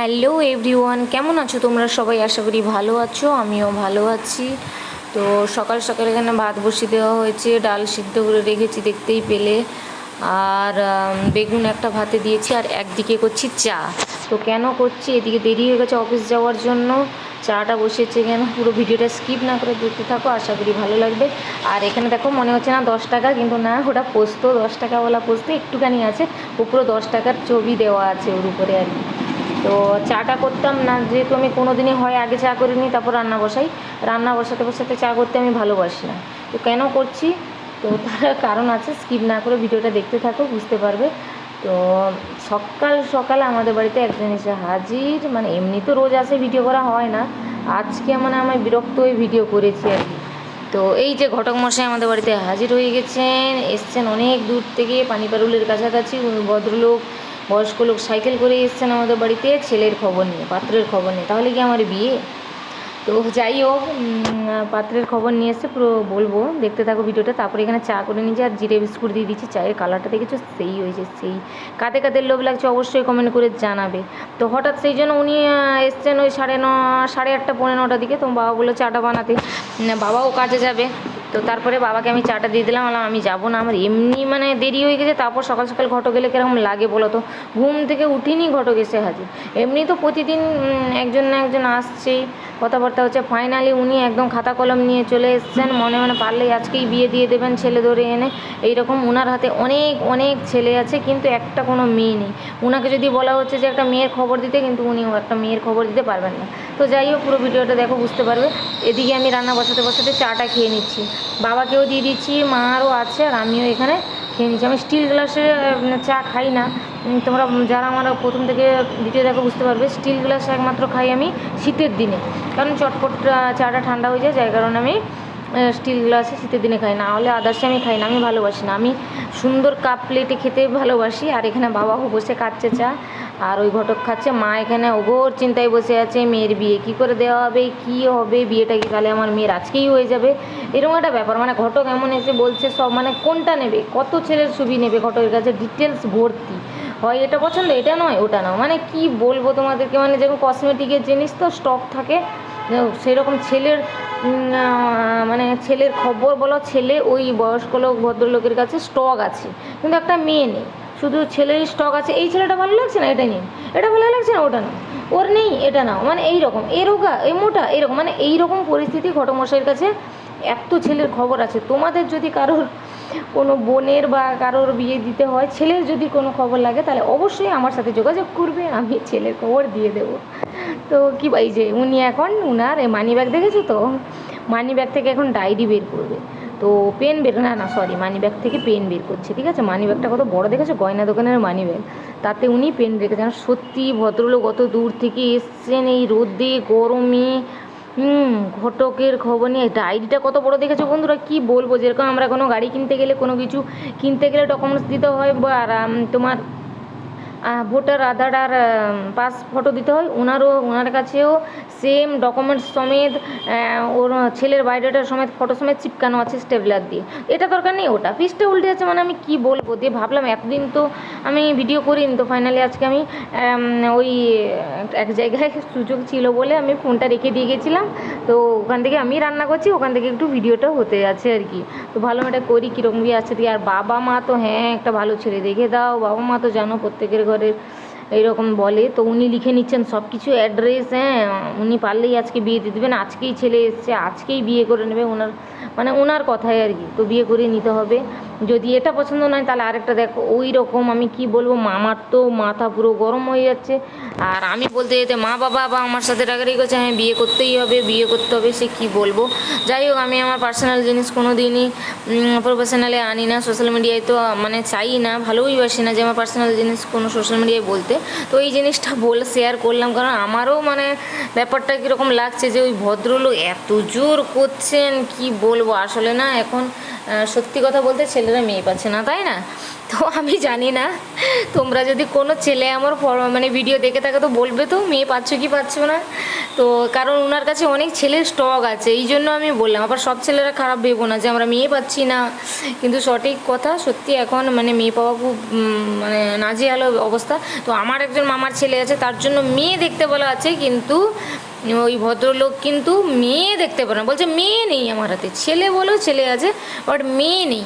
Hello everyone, কেমন আছো তোমরা সবাই? আশা করি ভালো আছো, আমিও ভালো আছি। তো সকাল সকাল এখানে ভাত বসিয়ে দেওয়া হয়েছে, ডাল সিদ্ধ করে রেখেছি দেখতেই পেলে। আর বেগুন একটা ভাতে দিয়েছি আর একদিকে করছি চা। তো কেন করছি? এদিকে দেরি হয়ে গেছে অফিস যাওয়ার জন্য। চাটা বসিয়েছে কেন পুরো ভিডিওটা স্কিপ না করে দেখতে থাকো, আশা করি ভালো লাগবে। আর এখানে দেখো, মনে হচ্ছে না দশ টাকা, কিন্তু না, ওটা পোস্ত, দশ টাকাওয়ালা পোস্ত, একটুখানি আছে। ও পুরো দশ টাকার ছবি দেওয়া আছে ওর উপরে আর কি। তো চাটা করতাম না, যেহেতু আমি কোনো দিনই হয় আগে চা করে নিই তারপর রান্না বসাই। রান্না বসাতে বসাতে চা করতে আমি ভালোবাসি না। তো কেন করছি? তো তার কারণ আছে স্কিপ না করে ভিডিওটা দেখতে থাকো, বুঝতে পারবে। তো সকাল সকালে আমাদের বাড়িতে একজন এসে হাজির মানে এমনি তো রোজ আসে ভিডিও করা হয় না। আজকে মানে আমি বিরক্ত হয়ে ভিডিও করেছি আর কি। তো এই যে ঘটক মশাই আমাদের বাড়িতে হাজির হয়ে গেছেন, এসছেন অনেক দূর থেকে, পানিপারুলের কাছাকাছি, ভদ্রলোক বয়স্ক লোক সাইকেল করে এসছেন আমাদের বাড়িতে ছেলের খবর নিয়ে, পাত্রের খবর নিয়ে। তাহলে কি আমার বিয়ে? তো যাই হোক পাত্রের খবর নিয়ে এসে পুরো বলব, দেখতে থাকো ভিডিওটা, তারপরে এখানে চা করে নিয়েছি আর জিরে বিস্কুট দিয়ে দিচ্ছি, চায়ের কালারটা দেখেছ? সেই হয়েছে সেই। কাতে কাদের লোভ লাগছে অবশ্যই কমেন্ট করে জানাবে। তো হঠাৎ সেই জন্য উনি এসছেন ওই সাড়ে ন, সাড়ে আটটা, পৌনে নটার দিকে, তো বাবা বলল চাটা বানাতে। বাবাও কাজে যাবে। তো তারপরে বাবাকে আমি চাটা দিয়ে দিলাম, বললাম, আমি যাব না, আমার এমনি মানে দেরি হয়ে গেছে, তারপর সকাল সকাল ঘটক গেলে কীরকম লাগে বলো তো? ঘুম থেকে উঠিনি ঘটক এসে হাজির। এমনি তো প্রতিদিন একজন না একজন আসছেই। কথাবার্তা হচ্ছে, ফাইনালি উনি একদম খাতা কলম নিয়ে চলে এসেছেন, মনে মনে পারলেই আজকেই বিয়ে দিয়ে দেবেন ছেলে ধরে এনে। এইরকম উনার হাতে অনেক অনেক ছেলে আছে, কিন্তু একটা কোনো মেয়ে নেই। উনাকে যদি বলা হচ্ছে যে একটা মেয়ের খবর দিতে, কিন্তু উনি একটা মেয়ের খবর দিতে পারবেন না। তো যাই হোক, পুরো ভিডিওটা দেখো, বুঝতে পারবে। এদিকে আমি রান্না বসাতে বসাতে চাটা খেয়ে নিচ্ছি। বাবাকেও দিয়ে দিচ্ছি মারও আছে আর আমিও এখানে খেয়ে নিচ্ছি। আমি স্টিল গ্লাসে চা খাই না। তোমরা যারা আমার প্রথম থেকে ভিডিও দেখো বুঝতে পারবে স্টিল গ্লাসে একমাত্র খাই আমি শীতের দিনে। কারণ চটপট চাটা ঠান্ডা হয়ে যায়, যার কারণে আমি স্টিল গ্লাসে শীতের দিনে খাই না। হলে আদার্সে আমি খাই না, আমি ভালোবাসি না। আমি সুন্দর কাপ প্লেটে খেতে ভালোবাসি, আর এখানে বাবাও বসে খাচ্ছে চা, আর ওই ঘটক খাচ্ছে। মা এখানে ওগোর চিন্তায় বসে আছে, মেয়ের বিয়ে কি করে দেওয়া হবে, কি হবে, বিয়েটা কি তাহলে আমার মেয়ের আজকেই হয়ে যাবে? এরকম একটা ব্যাপার। মানে ঘটক এমন এসে বলছে, সব মানে কোনটা নেবে? কত ছেলের ছবি নেবে ঘটকের কাছে? ডিটেলস ভর্তি। হয় এটা পছন্দ, এটা নয়, ওটা না মানে কি বলব তোমাদেরকে? মানে যেরকম কসমেটিকের জিনিস তো স্টক থাকে, সেরকম ছেলের মানে ছেলের খবর বলো, ছেলে ওই বয়স্ক লোক, ভদ্রলোকের কাছে স্টক আছে। কিন্তু একটা মেয়ে নেই। শুধু ছেলের স্টক আছে। এই ছেলেটা ভালো লাগছে না? এটা নিন। এটা ভালো লাগছে না? ওটা না ওর নেই, এটা নাও। মানে এই রকম এ রোগা এ মোটা এরকম। মানে এই রকম পরিস্থিতি ঘটমশাইয়ের কাছে এত ছেলের খবর আছে। তোমাদের যদি কারোর কোনো বোনের বা কারোর বিয়ে দিতে হয়, ছেলের যদি কোনো খবর লাগে, তাহলে অবশ্যই আমার সাথে যোগাযোগ করবে। আমি ছেলের খবর দিয়ে দেবো। তো কি এই যে উনি এখন উনার মানি ব্যাগ দেখেছ তো? মানি ব্যাগ থেকে এখন ডায়েরি বের করবে। তো পেন বের, না না সরি মানি ব্যাগ থেকে পেন বের করছে, ঠিক আছে? মানি ব্যাগটা কত বড় দেখেছ? গয়না দোকানের মানি ব্যাগ তাতে উনি পেন রেখেছেন সত্যি ভদ্রলোক অত দূর থেকে এসছেন এই রোদে, গরমে, হুম, ঘটকের খবর নিয়ে। ডায়েরিটা কত বড় দেখেছ বন্ধুরা? কি বলব? যেরকম আমরা কোনো গাড়ি কিনতে গেলে কোনো কিছু কিনতে গেলে ডকুমেন্টস দিতে হয় বা তোমার ভোটার আধার আর পাস ফটো দিতে হয়। ওনারও ওনার কাছেও সেম ডকুমেন্টস সমেত ওর ছেলের বায়োডাটার সমেত ফটো সমেত চিপকানো আছে স্টেবলার দিয়ে। এটা দরকার নেই, ওটা পিসটা উল্টে আছে মানে আমি কি বলব? দিয়ে ভাবলাম এতদিন তো আমি ভিডিও করিনি তো ফাইনালি আজকে আমি ওই এক জায়গায় সুযোগ ছিল বলে আমি ফোনটা রেখে দিয়ে গেছিলাম। তো ওখান থেকে আমি রান্না করছি, ওখান থেকে একটু ভিডিওটা হতে আছে আর কি। তো ভালো এটা করি, কীরকম কি আছে দিয়ে। আর বাবা মা তো হ্যাঁ একটা ভালো ছেলে। দেখে দাও, বাবা মা তো জানো প্রত্যেকের ঘরের এইরকম বলে। তো উনি লিখে নিচ্ছেন সব কিছু অ্যাড্রেস হ্যাঁ উনি পারলেই আজকে বিয়ে দিয়ে দেবেন। আজকেই ছেলে এসছে, আজকেই বিয়ে করে নেবে ওনার মানে ওনার কথাই আর কি। তো বিয়ে করে নিতে হবে। যদি এটা পছন্দ নয়, তাহলে আরেকটা দেখো ওই রকম আমি কি বলব, মামার তো মাথা পুরো গরম হয়ে যাচ্ছে। আর আমি বলতে যেতে, মা বাবা বা আমার সাথে রাগারাগি করছে হ্যাঁ বিয়ে করতেই হবে, বিয়ে করতে হবে, সে কি বলব? যাই হোক, আমি আমার পার্সোনাল জিনিস কোনো দিনই প্রফেশনালে আনি না। সোশ্যাল মিডিয়ায় তো মানে চাই না, ভালোই বাসি না যে আমার পার্সোনাল জিনিস কোনো সোশ্যাল মিডিয়ায় বলতে। তো এই জিনিসটা বলে শেয়ার করলাম। কারণ আমারও মানে ব্যাপারটা কীরকম লাগছে যে ওই ভদ্রলোক এত জোর করছেন, কি বলব? আসলে না এখন সত্যি কথা বলতে ছেলেরা মেয়ে পাচ্ছে না, তাই না? তো আমি জানি না। তোমরা যদি কোনো ছেলে আমার মানে ভিডিও দেখে থাকে তো বলবে তো, মেয়ে পাচ্ছ কি পাচ্ছ না। তো কারণ ওনার কাছে অনেক ছেলের স্টক আছে, এই জন্য আমি বললাম, আবার সব ছেলেরা খারাপ ভেবো না যে আমরা মেয়ে পাচ্ছি না। কিন্তু সঠিক কথা, সত্যি এখন মানে মেয়ে পাওয়া খুব মানে নাজেহাল অবস্থা। তো আমার একজন মামার ছেলে আছে, তার জন্য মেয়ে দেখতে বলা আছে, কিন্তু ওই ভদ্রলোক কিন্তু মেয়ে দেখতে পারে না। বলছে, মেয়ে নেই আমার হাতে, ছেলে বলেও ছেলে আছে বাট মেয়ে নেই।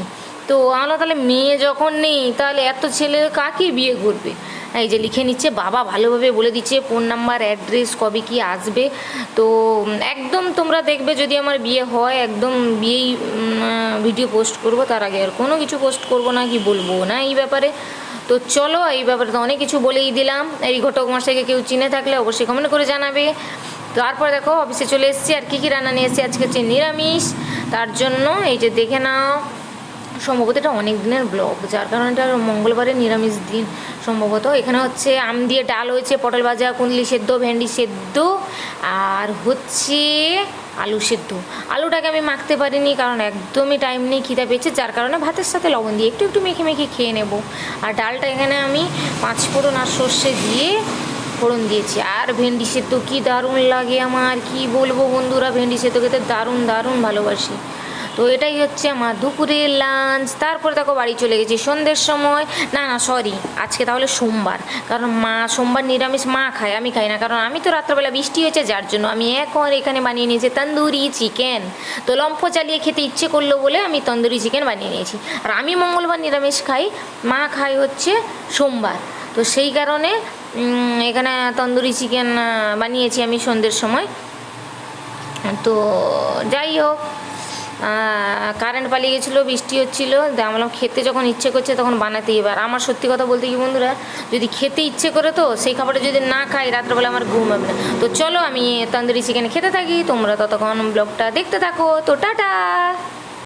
তো আমরা তাহলে মেয়ে যখন নেই, তাহলে এত ছেলে কাকে বিয়ে করবে? এই যে লিখে নিচ্ছে, বাবা ভালোভাবে বলে দিচ্ছে ফোন নাম্বার অ্যাড্রেস কবে কি আসবে? তো একদম তোমরা দেখবে যদি আমার বিয়ে হয়, একদম বিয়েই ভিডিও পোস্ট করব, তার আগে আর কোনো কিছু পোস্ট করব না, কি বলব না এই ব্যাপারে। তো চলো, এই ব্যাপারে তো অনেক কিছু বলেই দিলাম। এই ঘটক মশাইকে কেউ চিনে থাকলে অবশ্যই কমেন্ট করে জানাবে। তারপর দেখো অফিসে চলে এসেছি, আর কী কী রান্না নিয়ে এসেছি? আজকে হচ্ছে নিরামিষ। তার জন্য এই যে দেখে নাও। সম্ভবত এটা অনেক দিনের ব্লগ, যার কারণে এটা মঙ্গলবারে নিরামিষ দিন সম্ভবত। এখানে হচ্ছে আম দিয়ে ডাল হয়েছে, পটল ভাজা কুন্দলি সেদ্ধ, ভেন্ডি সেদ্ধ, আর হচ্ছে আলু সেদ্ধ। আলুটাকে আমি মাখতে পারিনি কারণ একদমই টাইম নেই খিদা পেয়েছে, যার কারণে ভাতের সাথে লবণ দিয়ে একটু একটু মেখে মেখে খেয়ে নেব। আর ডালটা এখানে আমি পাঁচ ফোড়ন আর সর্ষে দিয়ে ফোড়ন দিয়েছি। আর ভেন্ডি সেদ্ধ কি দারুণ লাগে আমার, কি বলব বন্ধুরা? ভেন্ডি সেদ্ধ খেতে দারুণ দারুণ ভালোবাসি। তো এটাই হচ্ছে আমার দুপুরের লাঞ্চ তারপরে দেখো বাড়ি চলে গেছি। সন্ধ্যের সময়, না না সরি আজকে তাহলে সোমবার। কারণ মা সোমবার নিরামিষ, মা খায়, আমি খাই না। কারণ আমি তো রাত্রেবেলা বৃষ্টি হয়েছে, যার জন্য আমি এখন এখানে বানিয়ে নিয়েছি তন্দুরি চিকেন তো লম্ফ চালিয়ে খেতে ইচ্ছে করল বলে আমি তন্দুরি চিকেন বানিয়ে নিয়েছি। আর আমি মঙ্গলবার নিরামিষ খাই, মা খায় হচ্ছে সোমবার। তো সেই কারণে এখানে তন্দুরি চিকেন বানিয়েছি আমি সন্ধ্যের সময়। তো যাই হোক কারেন্ট পালিয়ে গেছিল, বৃষ্টি হচ্ছিল বললাম খেতে যখন ইচ্ছে করছে তখন বানাতে এবার। আমার সত্যি কথা বলতে কি বন্ধুরা, যদি খেতে ইচ্ছে করে তো সেই খাবারটা যদি না খাই, রাত্রেবেলা আমার ঘুম হবে না। তো চলো আমি তন্দুরি চিকেন খেতে থাকি, তোমরা ততক্ষণ ব্লগটা দেখতে থাকো। তো টাটা!